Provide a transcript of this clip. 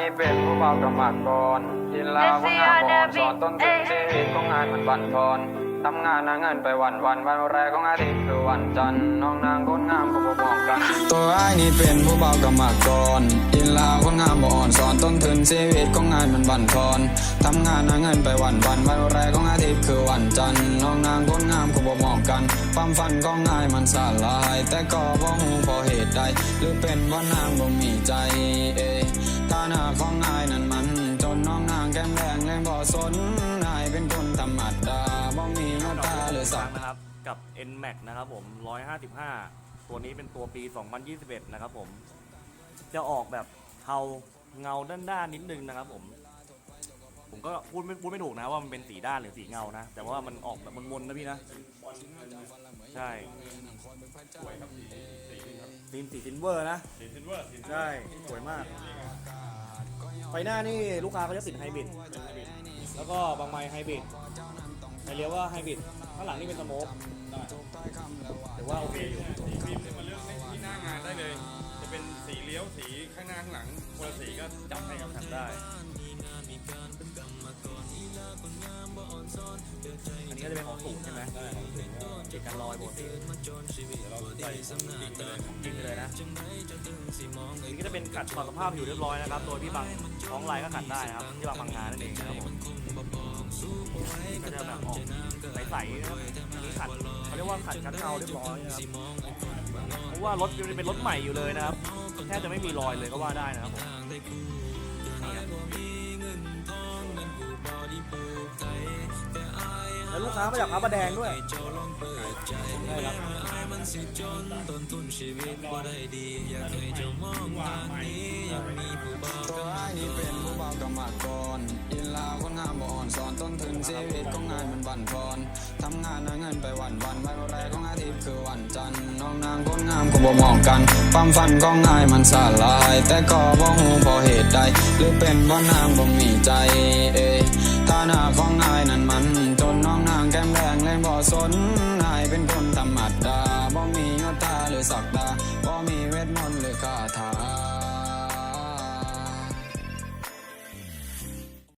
นี่เป็นผู้เบากรรมากรกินลาว่างานบอนสอนต้นทุนชีวิตของงานมันบั่นทอนทำงานหาเงินไปวันวันวันแรกของอาทิตย์คือวันจันทร์น้องนางคนงามก็บ่มองกัน ตัวไอ้นี่เป็นผู้เบากรรมากรกินลาคนงามบ่อ่อนสอนต้นทุนชีวิตของงานมันบั่นทอนทำงานหาเงินไปวันวันวันแรกของอาทิตย์คือวันจันทร์น้องนางคนงามก็บ่มองกัน ความฝันของนายมันสลาย แต่ก็บ่ฮู้เพราะเหตุใดหรือเป็นว่านางบ่มีใจเอ้ ยฐานะของนายนั้นมัน จนน้องนางแก้มแดงเลยบ่สนนายเป็นคนธรรมดาบ่มีหน้าตาหรือสัก นะครับ กับ NMAX นะครับผม 155 ตัวนี้เป็นตัวปี 2021 นะครับผม จะออกแบบเทาเงาด้านๆนิดนึงนะครับผม ผมก็พูดไม่พูดไม่ถูกนะว่ามันเป็นสีด้านหรือสีเงานะ แต่ว่ามันออกแบบมนๆนะพี่นะ ใช่ทีมสีซิลเวอร์นะ สีซิลเวอร์สีใช่ สวยมาก ไฟหน้านี่ลูกค้าเขาจะติดไฮบริดแล้วก็บางไม้ไฮบริดไฟเลี้ยวก็ไฮบริดข้างหลังนี่เป็นสโมกแต่ว่าโอเคอยู่สีฟิล์มเนี่ยมาเลือกที่หน้างานได้เลย จะเป็นสีเลี้ยวสีข้างหน้าข้างหลังคนละสีก็จับให้ครับทำได้อันนี้ก็จะเป็นของสูงใช่ไหมได้ของสีก็ติดกันลอยปกติเดี๋ยวเราใส่ดิ่งไปเลยยิงไปเลยนะ ก็จะเป็นขัดถอดสภาพอยู่เรียบร้อยนะครับโดยที่บางท้องลายก็ขัดได้นะครับ ที่บางบางงานนั่นเองนะครับผมก็จะแบบออกใสๆนะครับอันนี้ขัดเขาเรียกว่าขัดชั้นเงาเรียบร้อยนะครับเพราะว่ารถยังเป็นรถใหม่อยู่เลยนะครับแทบจะไม่มีรอยเลยก็ว่าได้นะครับผมนี่ครับ กค้ามาจากพระประแดงด้วยใช่ครับตัวไอ้นี่เป็นผู้เบากรรมากรอินลาคนงามบ่อ่อนสอนต้นทุนชีวิตของงานมันบั่นทอนทำงานหาเงินไปวันวันวันแรกของอาทิตย์คือวันจันทร์น้องนางคนงามก็บ่มองกันความฝันของนายมันสลาย แต่ก็บ่ฮู้เพราะเหตุใดหรือเป็นว่านางบ่มีใจ เอ้ยฐานะของนายนั้นมัน มแรงแรงบ่สนนายเป็นคนธรรมดาบ่มียอดตาหรือศักดาบ่มีเวทมนต์หรือคาถา